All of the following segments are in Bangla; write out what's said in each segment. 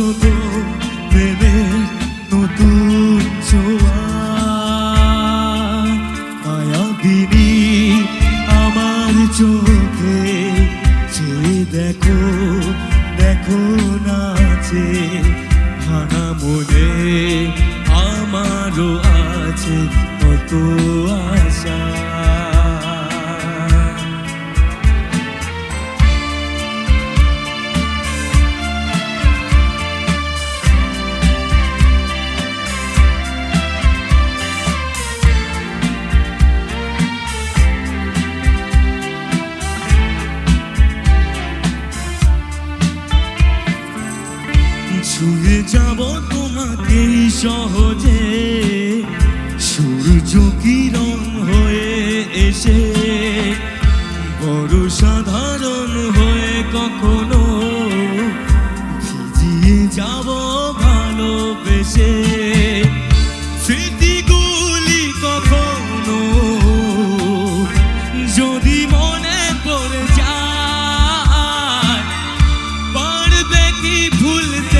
সে প্রথম প্রেমের নতুন মায়াবিনী আমার চোখে যে দেখো দেখো নাচে ভাঙা ছুঁয়ে যাব তোমাকে সহজে। সূর্য কিরণ হয়ে এসে, বড় সাধারণ হয়ে কখনো ভিজিয়ে যাব ভালোবেসে। স্মৃতিগুলি কখনো যদি মনে পড়ে যায়, পারবে কি ভুলতে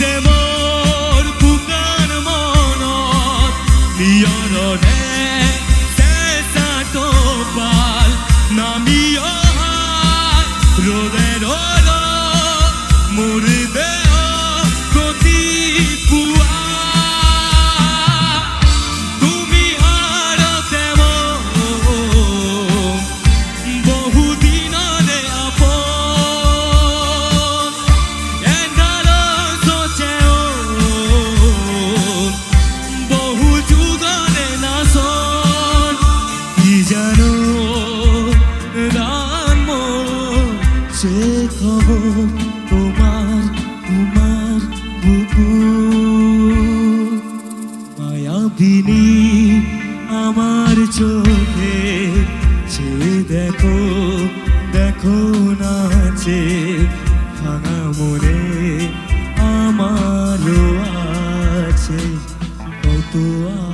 তুমি যে জানো সে খবর তোমার তোমার মায়াবিনী আমার চোখে, সে দেখো দেখো না নাচে ভাঙা মনে আমারও আছে। কত আর